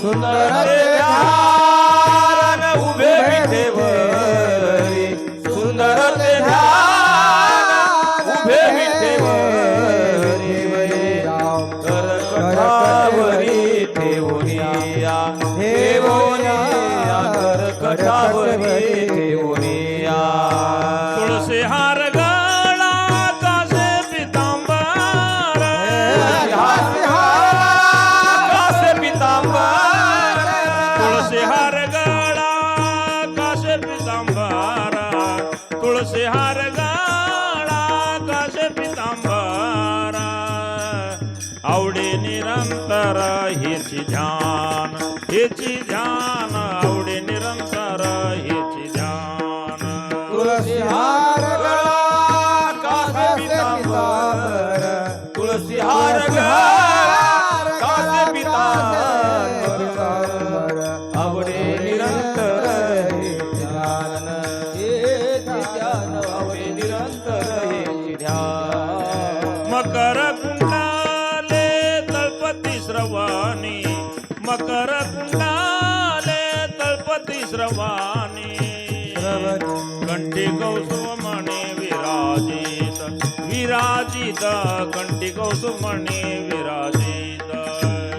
सुंदर ध्यान उभे विठेवरी सुंदर ध्यान उभे विठेवरी कर कठावरी ठेवनिया ठेवनिया कर कठावरी ठेवनिया કર હેચી ધ્યાન હેચી ધ્યાન गणपती श्रवानी। कंठी कौसुमणी विराजित। विराजित कंठी कौसुमणी विराजित।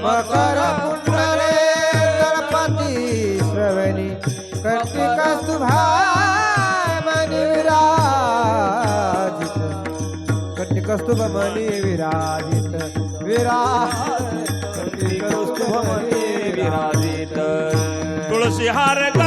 मकर कुंडले गणपती श्रवणी। कंठी कस्तुभामणी विराजित। कंठी कस्तुभमणी विराजित। विराजित। कंठी कस्तुभमणी विराजित। খুশি হার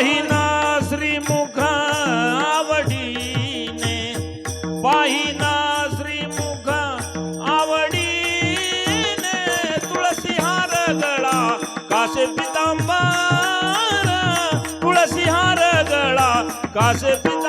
पाहिना श्रीमुखा आवडीने पाहिना श्रीमुखा आवडीने तुळसी हार गळा कासे पितांबर तुळसी हार गळा कासे पिता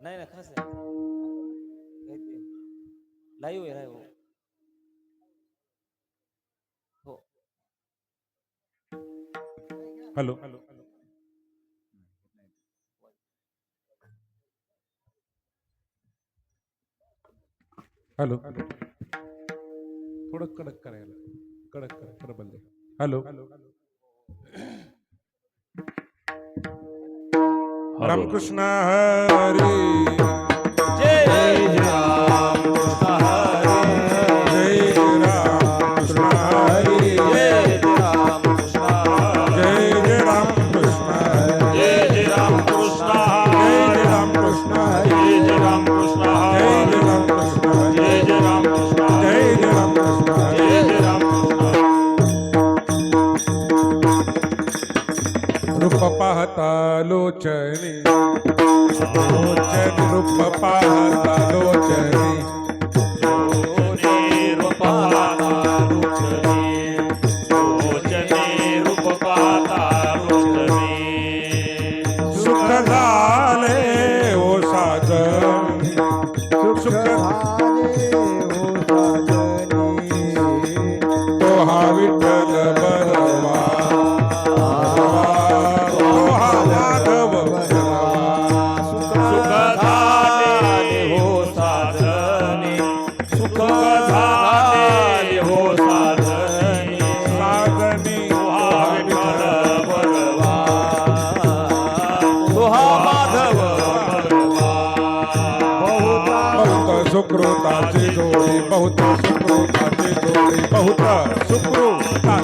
नाही नाही खास नाही. लाईव्ह आहे लाईव्ह हो. हॅलो हॅलो हॅलो हॅलो थोडं कडक करायला. कडक कडक प्रबल hello hello hello Ramkrishna Hari. सुकृताची जोडी बहुत सुकृताची जोडी बहुत सुकृता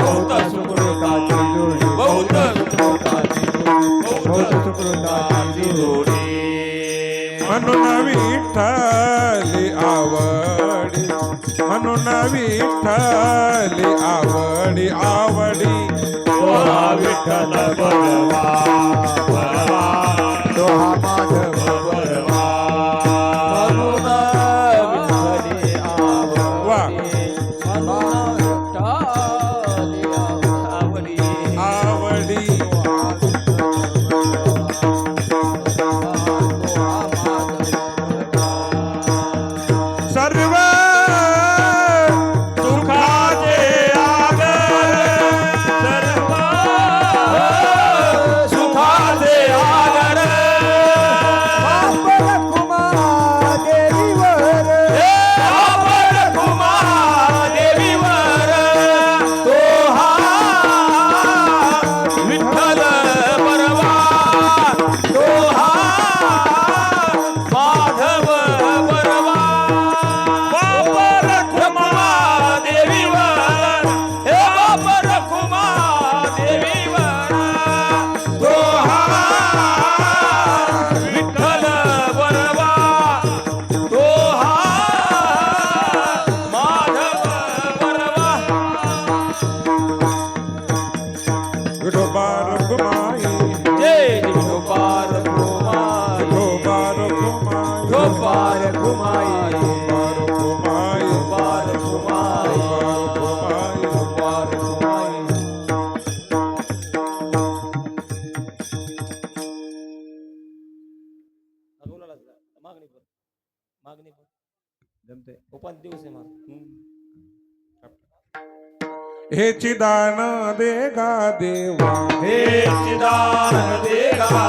बहुत सुकृताची जोडी बहुत सुकृताची जोडी बहुत सुकृताची जोडी। म्हणून विठ्ठली आवडी म्हणून विठ्ठली आवडी आवडी। विठ्ठल भगवा उपास दिवस आहे माझा. हे चिदान देगा देवा. हे चिदान देगा